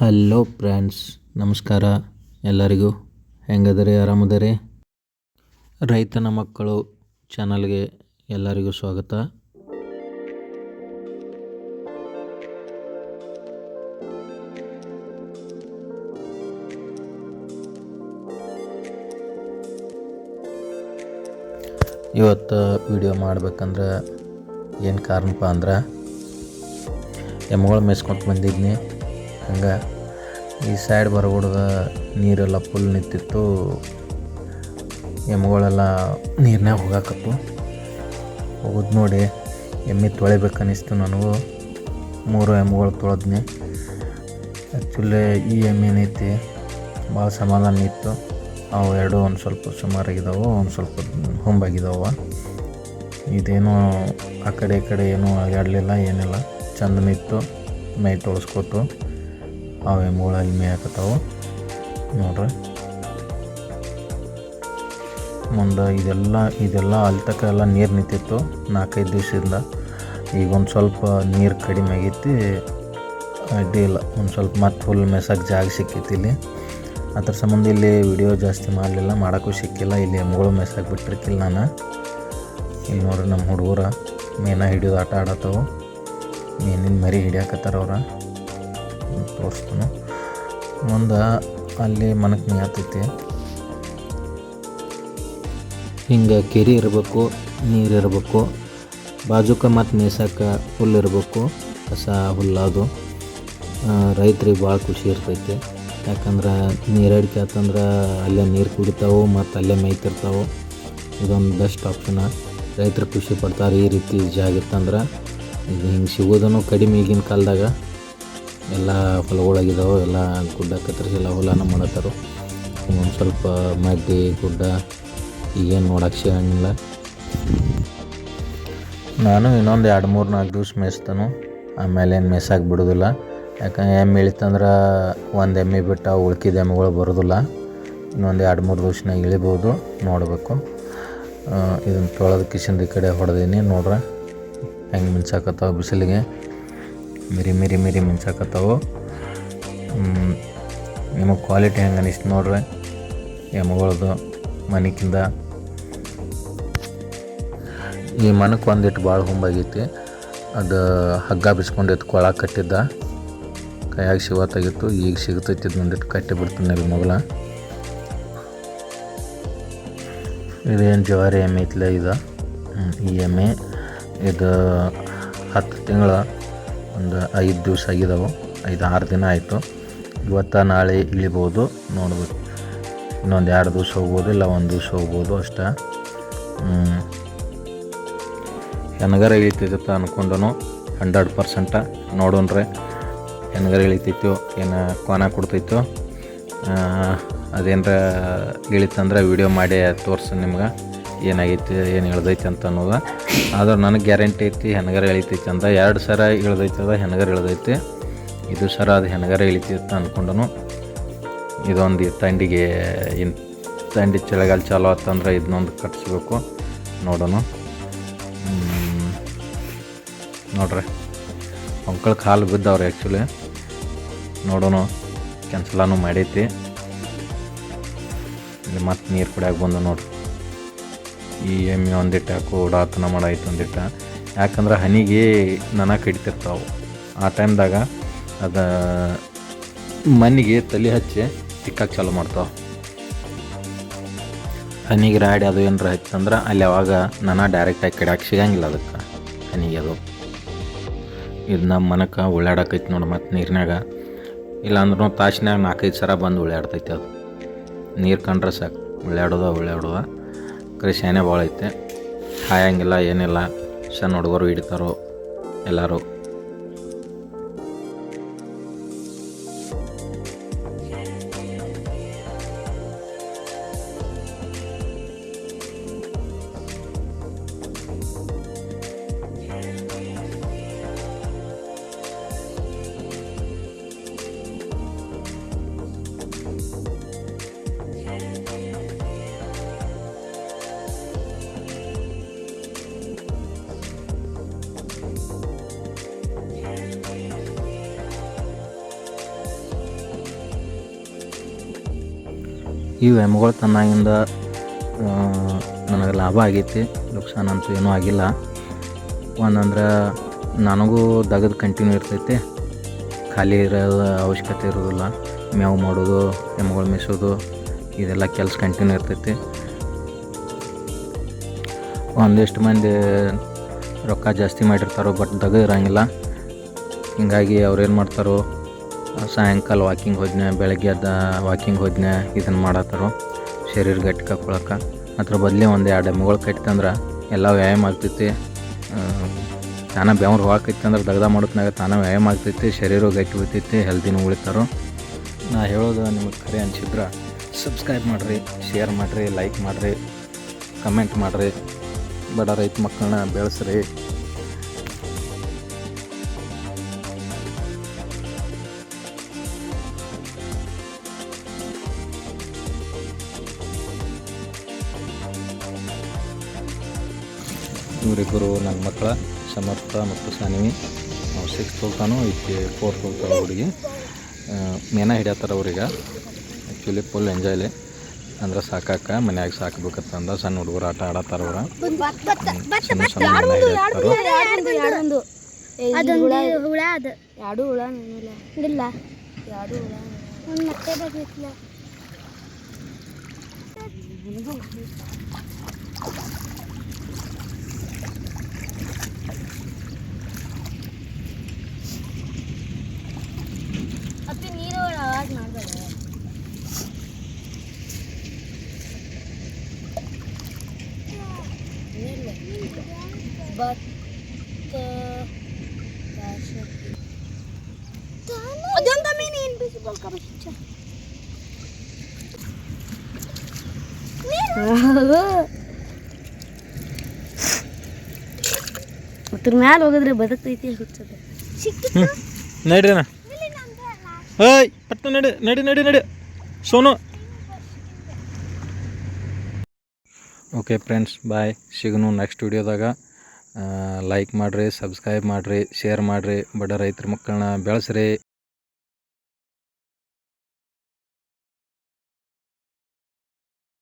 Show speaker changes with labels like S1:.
S1: Hello friends ನಮಸ್ಕಾರ. ಎಲ್ಲರಿಗೂ ಹೆಂಗದರಿ, ಆರಾಮದರಿ? ರೈತನ ಮಕ್ಕಳು ಚಾನಲ್ಗೆ ಎಲ್ಲರಿಗೂ ಸ್ವಾಗತ. ಇವತ್ತು ವಿಡಿಯೋ ಮಾಡ್ಬೇಕಂದ್ರೆ ಏನು ಕಾರಣಪ್ಪ ಅಂದ್ರೆ ಎಮ್ಗಳು ಮೇಯ್ಸ್ಕೊಂತ ಬಂದಿದ್ನಿ. ಹಂಗೆ ಈ ಸೈಡ್ ಬರಗುಡ್ದ ನೀರೆಲ್ಲ ಫುಲ್ ನಿಂತಿತ್ತು. ಎಮ್ಮೆಗಳೆಲ್ಲ ನೀರಿನಾಗ ಹೋಗಾಕತ್ತು. ಹೋಗೋದು ನೋಡಿ ಎಮ್ಮೆ ತೊಳಿಬೇಕನ್ನಿಸ್ತು ನನಗೂ. ಮೂರು ಎಮ್ಮೆಗಳು ತೊಳೆದ್ನಿ. ಆ್ಯಕ್ಚುಲಿ ಈ ಎಮ್ಮೆ ಏನೈತಿ, ಭಾಳ ಸಮಾಧಾನ ಇತ್ತು. ಅವು ಎರಡು ಒಂದು ಸ್ವಲ್ಪ ಸುಮಾರಾಗಿದ್ದಾವೆ ಒಂದು ಸ್ವಲ್ಪ ಹೊಂಬಾಗಿದ್ದಾವೆ ಇದೇನು ಆ ಕಡೆ ಈ ಕಡೆ ಏನೂ ಆಗಾಡಲಿಲ್ಲ ಏನಿಲ್ಲ. ಚಂದನಿತ್ತು ನಿಂತು ಮೈ ತೊಳಸ್ಕೊತು. ಅವು ಮೂಳ ಇಮ್ಮೆ ಹಾಕತ್ತಾವು. ನೋಡ್ರಿ. ಮುಂದೆ ಇದೆಲ್ಲ ಇದೆಲ್ಲ ಅಲ್ತಕ ಎಲ್ಲ ನೀರು ನಿಂತಿತ್ತು ನಾಲ್ಕೈದು ದಿವಸದಿಂದ. ಈಗ ಒಂದು ಸ್ವಲ್ಪ ನೀರು ಕಡಿಮೆ ಆಗೈತಿ. ಅಡ್ಡಿ ಇಲ್ಲ. ಒಂದು ಸ್ವಲ್ಪ ಮತ್ತೆ ಫುಲ್ ಮೆಸಾಗಿ ಜಾಗ ಸಿಕ್ಕೈತಿ ಇಲ್ಲಿ. ಅದ್ರ ಸಂಬಂಧ ಇಲ್ಲಿ ವಿಡಿಯೋ ಜಾಸ್ತಿ ಮಾಡಲಿಲ್ಲ, ಮಾಡೋಕ್ಕೂ ಸಿಕ್ಕಿಲ್ಲ. ಇಲ್ಲಿ ಎಮ್ಮೆಗಳು ಮೆಸಾಗಿ ಬಿಟ್ಟಿರ್ಕಿಲ್ಲ ನಾನು. ಇಲ್ಲಿ ನೋಡ್ರಿ ನಮ್ಮ ಹುಡುಗರ ಮೀನ ಹಿಡಿಯೋದು ಆಟ ಆಡತ್ತವು. ಮೀನಿನ ಮರಿ ಹಿಡಿಯಕತ್ತಾರ ಅವ್ರ. ತೋರಿಸ್ತಾನು. ಮುಂದೆ ಅಲ್ಲಿ ಮನಕ್ಕೆ ನೀತೈತಿ ಹಿಂಗೆ ಕೆರೆ ಇರಬೇಕು, ನೀರು ಇರಬೇಕು, ಬಾಜುಕ ಮತ್ತು ಮೇಯ್ಸಕ್ಕೆ ಹುಲ್ಲು ಇರಬೇಕು, ಕಸ ಹುಲ್ಲಾದು ರೈತ್ರಿಗೆ ಭಾಳ ಖುಷಿ ಇರ್ತೈತಿ. ಯಾಕಂದ್ರೆ ನೀರಡಿಕೆ ಆತಂದ್ರೆ ಅಲ್ಲೇ ನೀರು ಕುಡಿತಾವೆ ಮತ್ತು ಅಲ್ಲೇ ಮೇಯ್ತಿರ್ತಾವೆ ಇದೊಂದು ಬೆಸ್ಟ್ ಆಪ್ಷನ ರೈತರು ಖುಷಿ ಪಡ್ತಾರೆ ಈ ರೀತಿ ಜಾಗ ಇತ್ತಂದ್ರೆ. ಇದು ಹಿಂಗೆ ಸಿಗೋದನ್ನು ಕಡಿಮೆ ಈಗಿನ ಕಾಲದಾಗ. ಎಲ್ಲ ಹೊಲಗಳಾಗಿದ್ದಾವೆ ಎಲ್ಲ ಗುಡ್ಡ ಕತ್ತರಿಸಿ ಎಲ್ಲ ಹೊಲನ ಮಾಡತ್ತಾರು. ಒಂದು ಸ್ವಲ್ಪ ಮಡ್ಡಿ, ಗುಡ್ಡ, ಈಗೇನು ನೋಡಕ್ಕೆ ಸಿಗಂಗಿಲ್ಲ. ನಾನು ಇನ್ನೊಂದು ಎರಡು ಮೂರು ನಾಲ್ಕು ದಿವ್ಸ ಮೇಯಿಸ್ತಾನು. ಆಮೇಲೆ ಏನು ಮೇಯ್ಸಕ್ಕೆ ಬಿಡೋದಿಲ್ಲ. ಯಾಕಂದ್ರೆ ಎಮ್ಮೆ ಇಳಿತಂದ್ರೆ ಒಂದು ಎಮ್ಮೆ ಬಿಟ್ಟು ಉಳ್ಕಿದ ಎಮ್ಮೆಗಳು ಬರೋದಿಲ್ಲ. ಇನ್ನೊಂದು ಎರಡು ಮೂರು ದಿವ್ಸನಾಗ ಇಳಿಬೋದು, ನೋಡಬೇಕು. ಇದನ್ನು ತೊಳೆದ ಕಿಶನ್ ಈ ಕಡೆ ಹೊಡೆದೀನಿ, ನೋಡ್ರೆ. ಹೆಂಗೆ ಮಿಂಚಾಕತ್ತಾವ ಬಿಸಿಲಿಗೆ. ಮಿರಿ ಮಿರಿ ಮಿರಿ ಮಿಂಚಾಕತ್ತಾವು. ನಿಮಗೆ ಕ್ವಾಲಿಟಿ ಹೆಂಗೆ ಅನಿಸ್ತು ನೋಡ್ರಿ. ಎಮ್ಮೆಗಳದು ಮನಿಕಿಂದ. ಈ ಮನಕ್ಕೆ ಒಂದಿಟ್ಟು ಭಾಳ ಹುಂಬಾಗೈತಿ. ಅದು ಹಗ್ಗ ಬಿಸ್ಕೊಂಡಿತ್ತು ಕೊಳ ಕಟ್ಟಿದ್ದ. ಕೈಯಾಗ ತೆಗಿತ್ತು, ಈಗ ಸಿಗ್ತೈತಿ ಒಂದಿಟ್ಟು ಕಟ್ಟಿ ಬಿಡ್ತೀನಿ ಇಲ್ಲಿ ಮೊದಲ ಇದೇನು ಜವಾರಿ ಎಮ್ಮೆ ಐತಿಲ್ಲ ಇದು? ಈ ಎಮ್ಮೆ. ಇದು ಹತ್ತು ತಿಂಗಳ ಒಂದು ಐದು ದಿವಸ ಆಗಿದಾವೆ. ಐದು ಆರು ದಿನ ಆಯಿತು. ಇವತ್ತು ನಾಳೆ ಇಳಿಬೋದು, ನೋಡ್ಬೇಕು. ಇನ್ನೊಂದು ಎರಡು ದಿವಸ ಹೋಗ್ಬೋದು, ಇಲ್ಲ ಒಂದು ದಿವಸ ಹೋಗ್ಬೋದು ಅಷ್ಟೇ. ಹೆಣ್ಗರ ಇಳಿತೈತೆ ಅಂದ್ಕೊಂಡನು ಹಂಡ್ರೆಡ್ ಪರ್ಸೆಂಟ ನೋಡೋಣ್ರಿ ಹೆಣ್ಗರ ಇಳಿತೈತೋ ಏನು ಕೋನ ಕೊಡ್ತೈತೋ ಅದೇನರ ಇಳಿತಂದ್ರೆ ವಿಡಿಯೋ ಮಾಡಿ ತೋರ್ಸು ನಿಮ್ಗೆ. ಏನಾಗೈತಿ, ಏನು ಇಳ್ದೈತಿ ಅಂತ ಅನ್ನೋದು. ಆದ್ರೆ ನನಗೆ ಗ್ಯಾರಂಟಿ ಐತಿ, ಹೆಣಗರ ಇಳಿತೈತಿ ಅಂತ. ಎರಡು ಸರ ಇಳ್ದೈತಿ ಅದ, ಹೆಣ್ಗರ ಇಳ್ದೈತಿ. ಇದು ಸರ ಅದು ಹೆಣ್ಗರ ಅಂತ ಅಂದ್ಕೊಂಡನು ಇದೊಂದು ತಂಡಿಗೆ ಇನ್ ತಂಡಿ ಚಳಿಗಾಲ ಚಾಲು ಆತಂದ್ರೆ ಇದನ್ನೊಂದು ಕಟ್ಸ್ಬೇಕು ನೋಡೋಣ. ನೋಡ್ರಿ. ಅಂಕಳ ಕಾಲು ಬಿದ್ದವ್ರಿ ಆ್ಯಕ್ಚುಲಿ ನೋಡೋಣ ಕ್ಯಾನ್ಸಲಾನು ಮಾಡೈತಿ. ಇಲ್ಲಿ ಮತ್ತೆ ನೀರು ಕುಡಿಯಾಗ ಬಂದು ನೋಡ್ರಿ. ಈ ಎಮ್ಮೆ ಒಂದಿಟ್ಟು ಯಾಕೋ ಓಡಾತನ ಮಾಡಾಯ್ತು ಒಂದಿಟ್ಟ. ಯಾಕಂದ್ರೆ ಹನಿಗೆ ನನ ಕಡಿತಿರ್ತಾವೆ. ಆ ಟೈಮ್ದಾಗ ಅದು ಮನೆಗೆ ತಲೆ ಹಚ್ಚಿ ತಿಕ್ಕಕ್ಕೆ ಚಾಲು ಮಾಡ್ತಾವೆ. ಹನಿಗೆ ರಾಡಿ ಅದು ಏನಾರ ಹಚ್ಚಂದ್ರೆ ಅಲ್ಲಿ ಅವಾಗ ನನ ಡೈರೆಕ್ಟಾಗಿ ಕಡಿಯಾಕೆ ಸಿಗಂಗಿಲ್ಲ ಅದಕ್ಕೆ. ಹನಿಗೆ ಅದು. ಇದು ನಮ್ಮ ಮನಕ್ಕೆ ಉಳ್ಳಾಡಕೈತಿ ನೋಡಿ ಮತ್ತು ನೀರಿನಾಗ ಇಲ್ಲಾಂದ್ರೂ ತಾಸಿನಾಗ ನಾಲ್ಕೈದು ಸರ ಬಂದು ಉಳ್ಳಾಡ್ತೈತಿ ಅದು. ನೀರು ಕಂಡ್ರೆ ಸಾಕು. ಉಳ್ಳಾಡೋದ ಉಳ್ಳಾಡೋದ. ಶಾನೆ ಭಾಳ ಐತೆ. ಹಾಯಂಗಿಲ್ಲ ಏನಿಲ್ಲ. ಸಣ್ಣ ಹುಡುಗರು ಹಿಡಿತಾರೋ ಎಲ್ಲರೂ. ಈ ಎಮ್ಮೆಗಳು ತನ್ನಾಗಿಂದ ನನಗೆ ಲಾಭ ಆಗೈತಿ, ನುಕ್ಸಾನ್ ಅಂತೂ ಏನೂ ಆಗಿಲ್ಲ. ಒಂದಂದ್ರೆ ನನಗೂ ದಗದ ಕಂಟಿನ್ಯೂ ಇರ್ತೈತಿ, ಖಾಲಿ ಇರೋದು ಅವಶ್ಯಕತೆ ಇರೋದಿಲ್ಲ ಮೇವು ಮಾಡೋದು ಎಮ್ಮಗಳು ಮೇಯಿಸೋದು, ಇದೆಲ್ಲ ಕೆಲಸ ಕಂಟಿನ್ಯೂ ಇರ್ತೈತಿ. ಒಂದಿಷ್ಟು ಮಂದಿ ರೊಕ್ಕ ಜಾಸ್ತಿ ಮಾಡಿರ್ತಾರೋ ಬಟ್ ದಗ ಇರಂಗಿಲ್ಲ. ಹಿಂಗಾಗಿ ಅವ್ರು ಏನು ಮಾಡ್ತಾರೋ ಸಾಯಂಕಾಲ ವಾಕಿಂಗ್ ಹೋದ್ನೆ, ಬೆಳಗ್ಗೆ ಅದ ವಾಕಿಂಗ್ ಹೋದ್ನೆ ಇದನ್ನು ಮಾಡತ್ತಾರೋ. ಶರೀರ ಗಟ್ಟಿ ಕಕ್ಕೊಳಕ್ಕೆ ಅದ್ರ ಬದಲಿ ಒಂದು ಎರಡು ಎಮ್ಮೆಗಳು ಕಟ್ಟಿತಂದ್ರೆ ಎಲ್ಲ ವ್ಯಾಯಾಮ ಆಗ್ತೈತಿ. ತಾನ ಬೆವ್ರು ಹೋಗಕ್ಕೈತಿ ಅಂದ್ರೆ ದಗ್ದ ಮಾಡೋತ್ನಾಗ ತಾನ ವ್ಯಾಯಾಮ ಆಗ್ತೈತಿ ಶರೀರ ಗಟ್ಟಿ ಉಳಿತೈತಿ ಹೆಲ್ದಿನೂ ಉಳಿತಾರೋ. ನಾ ಹೇಳೋದು ನಿಮಗೆ ಖರೆ ಅನ್ಸಿದ್ರೆ ಸಬ್ಸ್ಕ್ರೈಬ್ ಮಾಡಿರಿ ಶೇರ್ ಮಾಡಿರಿ ಲೈಕ್ ಮಾಡಿರಿ ಕಮೆಂಟ್ ಮಾಡಿರಿ. ಬಡ ರೈತ ಮಕ್ಕಳನ್ನ ಬೆಳೆಸ್ರಿ. ಇವರಿಬ್ಬರು ನನ್ನ ಮಕ್ಕಳ ಸಮರ್ಥ ಮತ್ತು ಸಾನಿವಿ ಅವ್ರು ಸಿಕ್ಸ್ ಹೋಗ್ತಾನು ಈಕೆ ಫೋರ್ತ್ ಹೋಗ್ತಾರೆ ಹುಡುಗಿ. ಮೇನ ಹಿಡಿಯತ್ತಾರ ಅವ್ರಿಗೆ. ಆ್ಯಕ್ಚುಲಿ ಫುಲ್ ಎಂಜಾಯ್ಲಿ ಅಂದ್ರೆ ಸಾಕಾಕ ಮನ್ಯಾಗ ಸಾಕಬೇಕಂತಂದ ಸಣ್ಣ ಹುಡುಗರು ಆಟ ಆಡತ್ತಾರ ಅವ್ರ. ಸಣ್ಣ ಸಣ್ಣ ಮೇನ ಹಿಡಿಯತ್ತಾರ
S2: ಅದೊಂದು ಹುಳ ಅದು.
S3: ಎರಡು ಹುಳ
S2: ಇಲ್ಲ.
S3: ಎರಡು ಹುಳ
S2: ಒಂದು ಮತ್ತೆ ಬರ್ಲಿಕ್ಕಿಲ್ಲ
S3: ಭತ್ತ
S2: ಅದೊಂದು ಮೀನು ಏನು ಬಿಸಿ ಬಲ್ಕ
S3: ಅದ್ರ ಮ್ಯಾಲ ಹೋಗಿದ್ರೆ ಬದುಕೈತಿ ಹುಚ್ಚದ.
S1: ಪಟ್ಟ ನಡಿ ನಡಿ ನಡಿ ನಡಿ. ಸೋನು. ಓಕೆ ಫ್ರೆಂಡ್ಸ್ ಬಾಯ್ ಸಿಗನು ನೆಕ್ಸ್ಟ್ ವಿಡಿಯೋದಾಗ ಲೈಕ್ ಮಾಡಿರಿ ಸಬ್ಸ್ಕ್ರೈಬ್ ಮಾಡಿರಿ ಶೇರ್ ಮಾಡಿರಿ. ಬಡ ರೈತರ ಮಕ್ಕಳನ್ನ ಬೆಳೆಸ್ರಿ.